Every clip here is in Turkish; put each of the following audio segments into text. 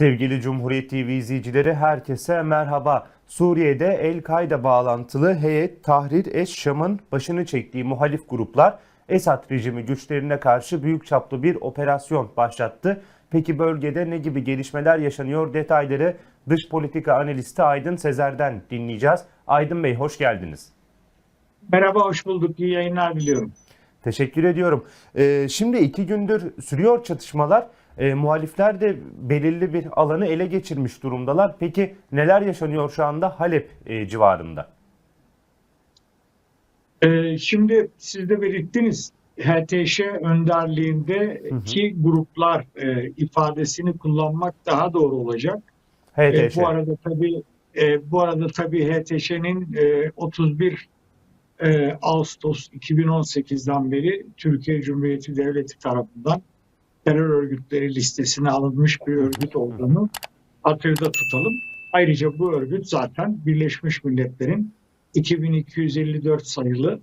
Sevgili Cumhuriyet TV izleyicileri herkese merhaba. Suriye'de El-Kaide bağlantılı heyet Tahrir eş-Şam'ın başını çektiği muhalif gruplar Esad rejimi güçlerine karşı büyük çaplı bir operasyon başlattı. Peki bölgede ne gibi gelişmeler yaşanıyor detayları dış politika analisti Aydın Sezer'den dinleyeceğiz. Aydın Bey hoş geldiniz. Merhaba, hoş bulduk. İyi yayınlar diliyorum. Teşekkür ediyorum. Ee, şimdi iki gündür sürüyor çatışmalar. Ee, muhalifler de belirli bir alanı ele geçirmiş durumdalar. Peki neler yaşanıyor şu anda Halep e, civarında? Ee, şimdi siz de belirttiniz. HTŞ önderliğinde iki gruplar e, ifadesini kullanmak daha doğru olacak. E, HTŞ. bu arada tabii e, bu arada tabii HTŞ'nin e, 31 e, Ağustos 2018'den beri Türkiye Cumhuriyeti Devleti tarafından terör örgütleri listesine alınmış bir örgüt olduğunu hatırda tutalım. Ayrıca bu örgüt zaten Birleşmiş Milletler'in 2254 sayılı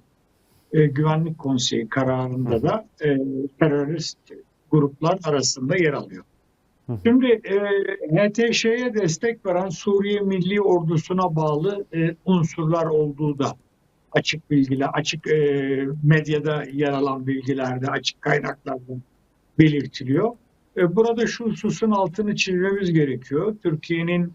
e, Güvenlik Konseyi kararında da e, terörist gruplar arasında yer alıyor. Şimdi e, HTŞ'ye destek veren Suriye Milli Ordusu'na bağlı e, unsurlar olduğu da açık bilgiler, açık e, medyada yer alan bilgilerde, açık kaynaklarda belirtiliyor. E, burada şu hususun altını çizmemiz gerekiyor. Türkiye'nin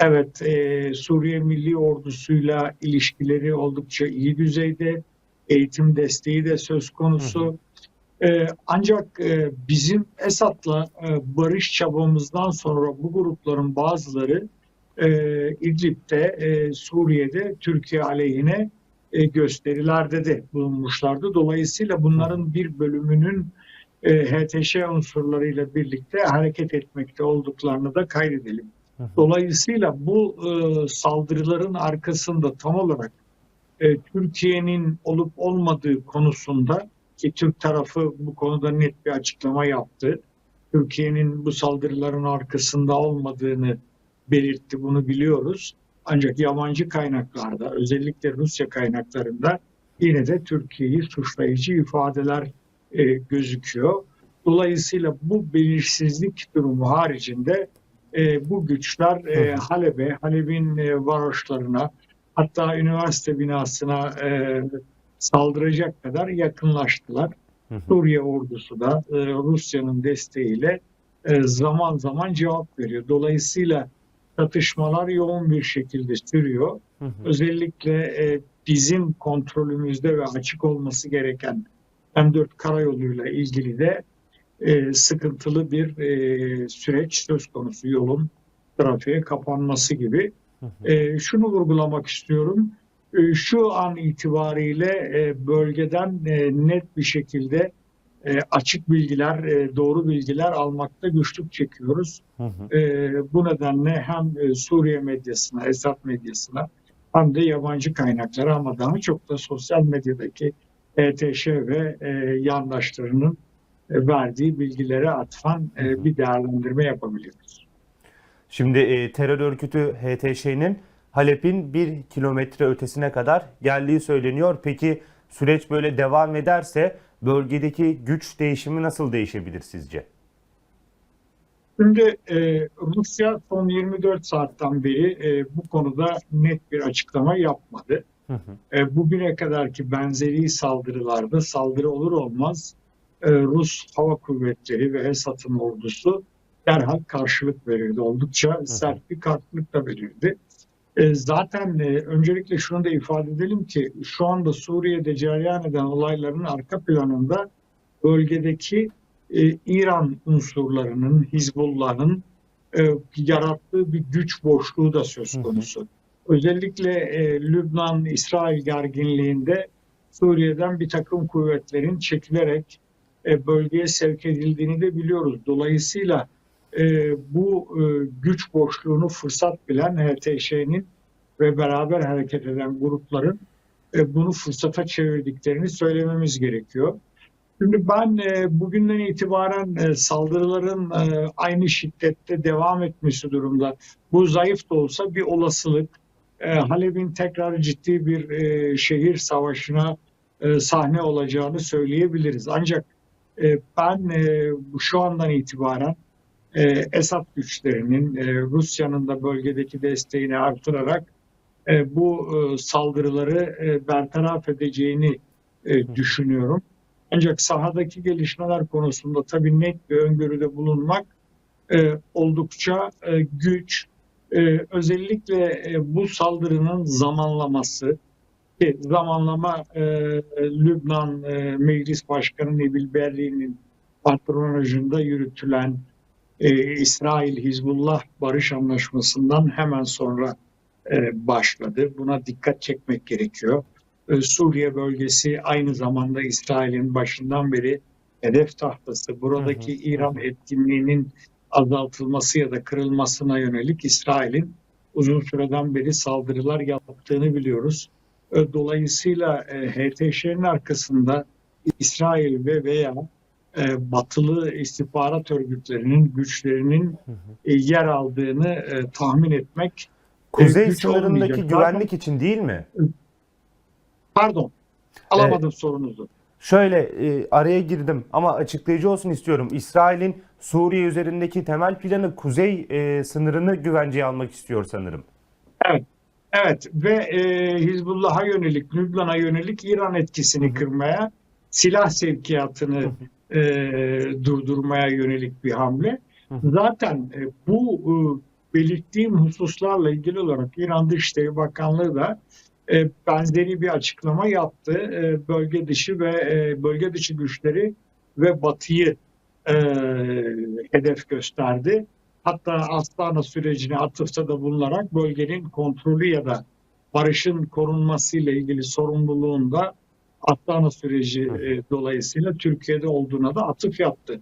evet e, Suriye Milli Ordusu'yla ilişkileri oldukça iyi düzeyde, eğitim desteği de söz konusu. E, ancak e, bizim Esad'la e, barış çabamızdan sonra bu grupların bazıları e, İdlib'de, e, Suriye'de Türkiye aleyhine e, gösterilerde de bulunmuşlardı. Dolayısıyla bunların bir bölümünün HTŞ unsurlarıyla birlikte hareket etmekte olduklarını da kaydedelim. Dolayısıyla bu e, saldırıların arkasında tam olarak e, Türkiye'nin olup olmadığı konusunda ki Türk tarafı bu konuda net bir açıklama yaptı. Türkiye'nin bu saldırıların arkasında olmadığını belirtti, bunu biliyoruz. Ancak yabancı kaynaklarda, özellikle Rusya kaynaklarında yine de Türkiye'yi suçlayıcı ifadeler e, gözüküyor. Dolayısıyla bu belirsizlik durumu haricinde e, bu güçler e. Halep'e, Halep'in e, varoşlarına hatta üniversite binasına e, saldıracak kadar yakınlaştılar. Suriye ordusu da e, Rusya'nın desteğiyle e, zaman zaman cevap veriyor. Dolayısıyla çatışmalar yoğun bir şekilde sürüyor. Özellikle e, bizim kontrolümüzde ve açık olması gereken M4 karayoluyla ilgili de e, sıkıntılı bir e, süreç söz konusu yolun trafiğe kapanması gibi. Hı hı. E, şunu vurgulamak istiyorum. E, şu an itibariyle e, bölgeden e, net bir şekilde e, açık bilgiler, e, doğru bilgiler almakta güçlük çekiyoruz. Hı hı. E, bu nedenle hem e, Suriye medyasına, Esad medyasına hem de yabancı kaynaklara ama daha çok da sosyal medyadaki ETŞ ve e, yandaşlarının e, verdiği bilgilere atfan e, bir değerlendirme yapabiliyoruz. Şimdi e, terör örgütü HTŞ'nin Halep'in bir kilometre ötesine kadar geldiği söyleniyor. Peki süreç böyle devam ederse bölgedeki güç değişimi nasıl değişebilir sizce? Şimdi e, Rusya son 24 saatten beri e, bu konuda net bir açıklama yapmadı. Hı hı. E, bugüne kadarki benzeri saldırılarda saldırı olur olmaz e, Rus Hava Kuvvetleri ve Esad'ın ordusu derhal karşılık verirdi. Oldukça sert bir karşılık da verirdi. E, zaten e, öncelikle şunu da ifade edelim ki şu anda Suriye'de cereyan eden olayların arka planında bölgedeki e, İran unsurlarının, Hizbullah'ın e, yarattığı bir güç boşluğu da söz Hı hı. Özellikle e, Lübnan-İsrail gerginliğinde Suriye'den bir takım kuvvetlerin çekilerek e, bölgeye sevk edildiğini de biliyoruz. Dolayısıyla e, bu e, güç boşluğunu fırsat bilen HTŞ'nin ve beraber hareket eden grupların e, bunu fırsata çevirdiklerini söylememiz gerekiyor. Şimdi ben e, bugünden itibaren e, saldırıların e, aynı şiddette devam etmesi durumda. Bu zayıf da olsa bir olasılık. E, Halep'in tekrar ciddi bir e, şehir savaşına e, sahne olacağını söyleyebiliriz. Ancak e, ben e, şu andan itibaren e, Esad güçlerinin e, Rusya'nın da bölgedeki desteğini artırarak e, bu e, saldırıları e, bertaraf edeceğini e, düşünüyorum. Ancak sahadaki gelişmeler konusunda tabii net bir öngörüde bulunmak e, oldukça e, güç. E, özellikle e, bu saldırının zamanlaması, ki zamanlama e, Lübnan e, Meclis Başkanı Nebil Berri'nin patronajında yürütülen e, İsrail-Hizbullah barış anlaşmasından hemen sonra e, başladı. Buna dikkat çekmek gerekiyor. E, Suriye bölgesi aynı zamanda İsrail'in başından beri hedef tahtası. Buradaki Hı hı, İran etkinliğinin azaltılması ya da kırılmasına yönelik İsrail'in uzun süreden beri saldırılar yaptığını biliyoruz. Dolayısıyla e, HTŞ'nin arkasında İsrail ve veya e, batılı istihbarat örgütlerinin güçlerinin e, yer aldığını tahmin etmek Kuzey sınırındaki olmayacak. güvenlik için değil mi? Pardon. Alamadım sorunuzu. Şöyle e, araya girdim ama açıklayıcı olsun istiyorum. İsrail'in Suriye üzerindeki temel planı kuzey e, sınırını güvenceye almak istiyor sanırım. Evet ve e, Hizbullah'a yönelik, Lübnan'a yönelik İran etkisini kırmaya, silah sevkiyatını e, durdurmaya yönelik bir hamle. Zaten e, bu e, belirttiğim hususlarla ilgili olarak İran Dışişleri Bakanlığı da e, benzeri bir açıklama yaptı. E, bölge dışı ve e, bölge dışı güçleri ve Batı'yı e, hedef gösterdi. Hatta Astana sürecine atıfta da bulunarak bölgenin kontrolü ya da barışın korunması ile ilgili sorumluluğunda Astana süreci e, dolayısıyla Türkiye'de olduğuna da atıf yaptı.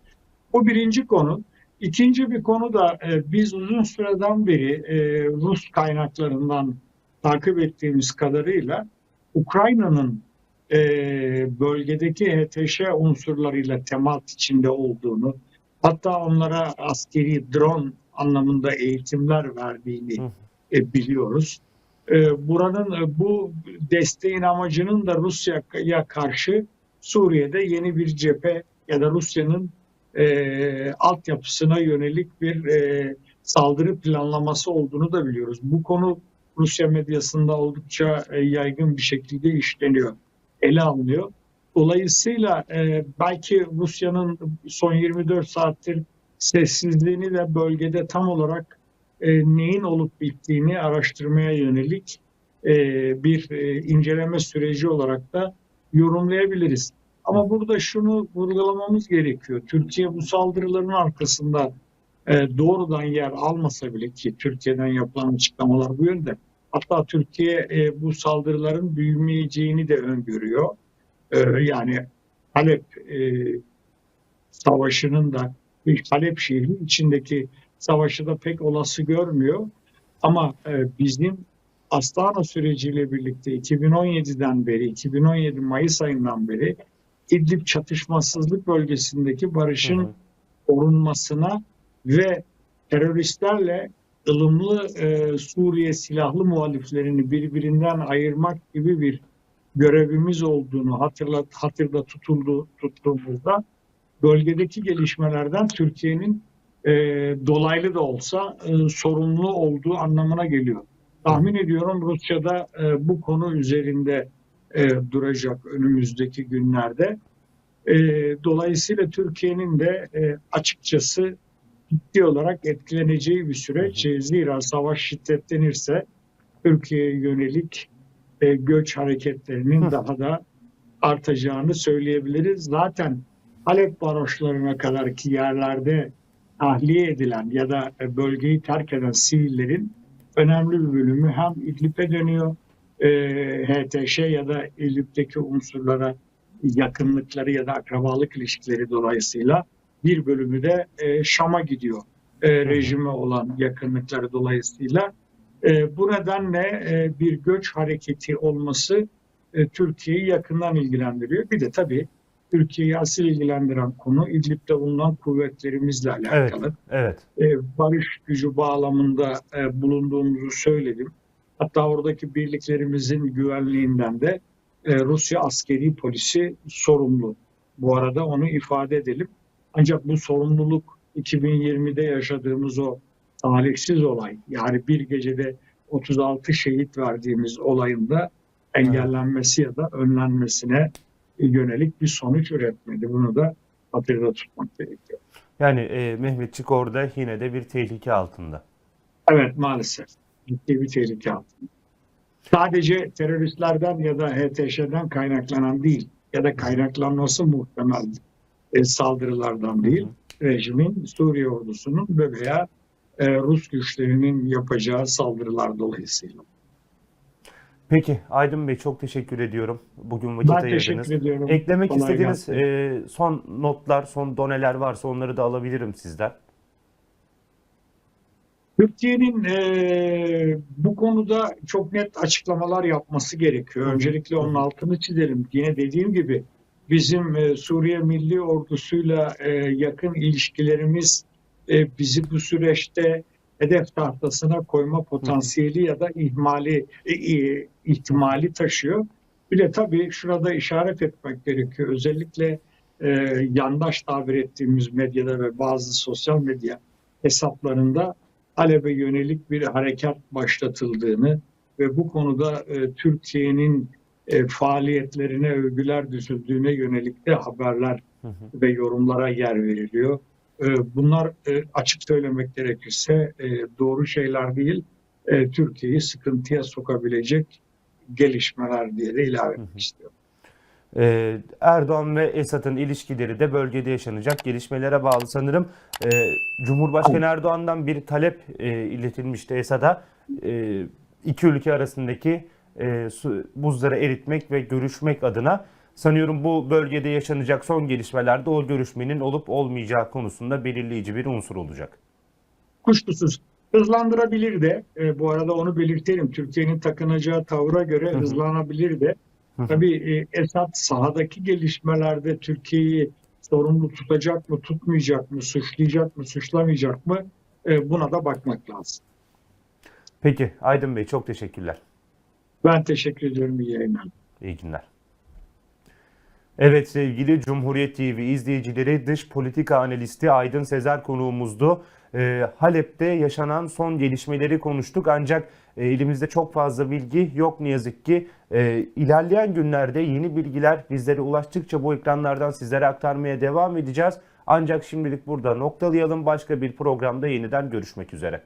Bu birinci konu. İkinci bir konu da e, biz uzun süreden beri e, Rus kaynaklarından takip ettiğimiz kadarıyla Ukrayna'nın e, bölgedeki HTŞ unsurlarıyla temas içinde olduğunu, hatta onlara askeri drone anlamında eğitimler verdiğini e, biliyoruz. E, buranın e, bu desteğin amacının da Rusya'ya karşı Suriye'de yeni bir cephe ya da Rusya'nın e, altyapısına yönelik bir e, saldırı planlaması olduğunu da biliyoruz. Bu konu Rusya medyasında oldukça e, yaygın bir şekilde işleniyor, ele alınıyor. Dolayısıyla e, belki Rusya'nın son 24 saattir sessizliğini de bölgede tam olarak e, neyin olup bittiğini araştırmaya yönelik e, bir e, inceleme süreci olarak da yorumlayabiliriz. Ama burada şunu vurgulamamız gerekiyor. Türkiye bu saldırıların arkasında e, doğrudan yer almasa bile ki Türkiye'den yapılan açıklamalar bu yönde. Hatta Türkiye e, bu saldırıların büyümeyeceğini de öngörüyor. E, yani Halep e, savaşının da Halep şehri içindeki savaşı da pek olası görmüyor. Ama e, bizim Astana süreciyle birlikte 2017'den beri, 2017 Mayıs ayından beri İdlib çatışmasızlık bölgesindeki barışın korunmasına ve teröristlerle ılımlı e, Suriye silahlı muhaliflerini birbirinden ayırmak gibi bir görevimiz olduğunu hatırlat hatırda tutuldu tuttuğumuzda bölgedeki gelişmelerden Türkiye'nin e, dolaylı da olsa e, sorumlu olduğu anlamına geliyor. Tahmin ediyorum Rusya'da e, bu konu üzerinde e, duracak önümüzdeki günlerde. E, dolayısıyla Türkiye'nin de e, açıkçası ciddi olarak etkileneceği bir süreç. E, Zira savaş şiddetlenirse Türkiye'ye yönelik e, göç hareketlerinin daha da artacağını söyleyebiliriz. Zaten Halep varoşlarına kadar ki yerlerde tahliye edilen ya da e, bölgeyi terk eden sivillerin önemli bir bölümü hem İdlib'e dönüyor, e, HTŞ ya da İdlib'deki unsurlara yakınlıkları ya da akrabalık ilişkileri dolayısıyla bir bölümü de e, Şam'a gidiyor e, rejime olan yakınlıkları dolayısıyla. E, bu nedenle e, bir göç hareketi olması e, Türkiye'yi yakından ilgilendiriyor. Bir de tabii Türkiye'yi asıl ilgilendiren konu İdlib'de bulunan kuvvetlerimizle alakalı Evet. e, barış gücü bağlamında e, bulunduğumuzu söyledim. Hatta oradaki birliklerimizin güvenliğinden de e, Rusya askeri polisi sorumlu. Bu arada onu ifade edelim. Ancak bu sorumluluk 2020'de yaşadığımız o talihsiz olay yani bir gecede 36 şehit verdiğimiz olayın da engellenmesi ya da önlenmesine yönelik bir sonuç üretmedi. Bunu da hatırda tutmak gerekiyor. Yani e, Mehmetçik orada yine de bir tehlike altında. Evet maalesef ciddi bir tehlike altında. Sadece teröristlerden ya da HTŞ'den kaynaklanan değil ya da kaynaklanması muhtemel e, saldırılardan değil, rejimin Suriye ordusunun ve veya e, Rus güçlerinin yapacağı saldırılar dolayısıyla. Peki Aydın Bey çok teşekkür ediyorum. Bugün vakit Ben ayırdınız. teşekkür ediyorum. Eklemek Kolay istediğiniz e, son notlar, son doneler varsa onları da alabilirim sizden. Türkiye'nin eee, bu konuda çok net açıklamalar yapması gerekiyor. Öncelikle onun altını çizelim. Yine dediğim gibi bizim eee, Suriye Milli Ordusu'yla eee, yakın ilişkilerimiz eee, bizi bu süreçte hedef tahtasına koyma potansiyeli ya da ihmali e, e, ihtimali taşıyor. Bir de tabii şurada işaret etmek gerekiyor. Özellikle yandaş tabir ettiğimiz medyada ve bazı sosyal medya hesaplarında Halep'e yönelik bir harekat başlatıldığını ve bu konuda e, Türkiye'nin e, faaliyetlerine övgüler düzüldüğüne yönelik de haberler Hı hı. ve yorumlara yer veriliyor. E, bunlar e, açık söylemek gerekirse e, doğru şeyler değil, e, Türkiye'yi sıkıntıya sokabilecek gelişmeler diye de ilave etmek istiyorum. Ee, Erdoğan ve Esad'ın ilişkileri de bölgede yaşanacak gelişmelere bağlı sanırım. Ee, Cumhurbaşkanı Erdoğan'dan bir talep e, iletilmişti Esad'a. Ee, iki ülke arasındaki e, su- buzları eritmek ve görüşmek adına. Sanıyorum bu bölgede yaşanacak son gelişmelerde o görüşmenin olup olmayacağı konusunda belirleyici bir unsur olacak. Kuşkusuz hızlandırabilir de e, bu arada onu belirtelim. Türkiye'nin takınacağı tavra göre Hı hı. hızlanabilir de. Tabii e, Esad sahadaki gelişmelerde Türkiye'yi sorumlu tutacak mı, tutmayacak mı, suçlayacak mı, suçlamayacak mı E, buna da bakmak lazım. Peki Aydın Bey çok teşekkürler. Ben teşekkür ediyorum iyi yayınlar. İyi günler. Evet sevgili Cumhuriyet TV izleyicileri dış politika analisti Aydın Sezer konuğumuzdu. Ee, Halep'te yaşanan son gelişmeleri konuştuk ancak e, elimizde çok fazla bilgi yok ne yazık ki. Ee, ilerleyen günlerde yeni bilgiler bizlere ulaştıkça bu ekranlardan sizlere aktarmaya devam edeceğiz. Ancak şimdilik burada noktalayalım. Başka bir programda yeniden görüşmek üzere.